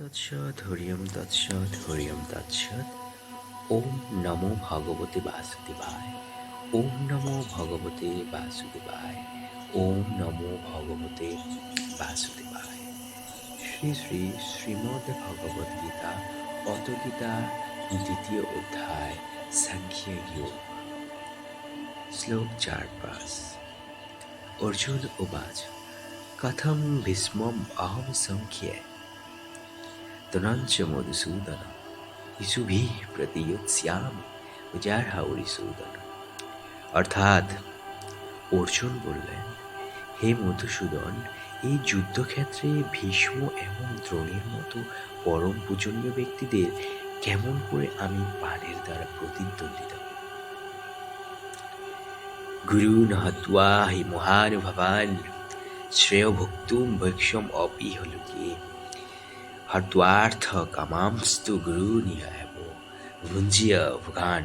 তৎসৎ, হরিয়ম তৎসৎ হরিয়ম তৎসৎ। ওম নমো ভগবতে বাসুদেবায়। ওম নমো ভগবতে বাসুদেবায়। ওম নমো ভগবতে বাসুদেবায়। শ্রী শ্রী শ্রীমদ ভগবদ গীতা অত গীতা দ্বিতীয় অধ্যায়, সাংখ্য যোগ শ্লোক চার পাঁচ অর্জুন উবাচ। কথম ভীষ্মম অহম সংখ্যে। তনঞ্চ মধুসূদন ইসুভি প্রতীয়স্যাম উজারহাউরিসূদন অর্থাৎ অর্জুন বললেন, হে মধুসূদন, এই যুদ্ধক্ষেত্রে ভীষ্ম এবং দ্রোণের মতো পরম পূজনীয় ব্যক্তিদের কেমন করে আমি বাণের দ্বারা প্রতিদ্বন্দ্বিতা করব? গুরুন হত্বা হি মহানুভবান শ্রেয় ভুক্তুম ভৈক্ষম অপিহ লোকে। হত্বার্থ কামাংস্তু গুরু নিহাব ভুঞ্জিয়া ভুগান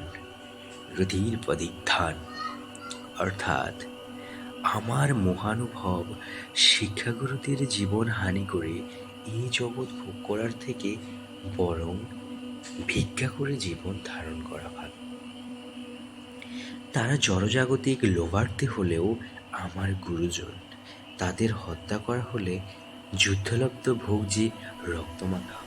রুধির পদিগ্ধান অর্থাৎ আমার মহানুভব শিক্ষাগুরুদের জীবন হানি করে এই জগৎ ভোগ করার থেকে বরং ভিক্ষা করে জীবন ধারণ করা ভালো। তারা জড়জাগতিক লোভার্থী হলেও আমার গুরুজন, তাদের হত্যা করা হলে যুদ্ধলব্ধ ভোগজি যে রক্তমাখা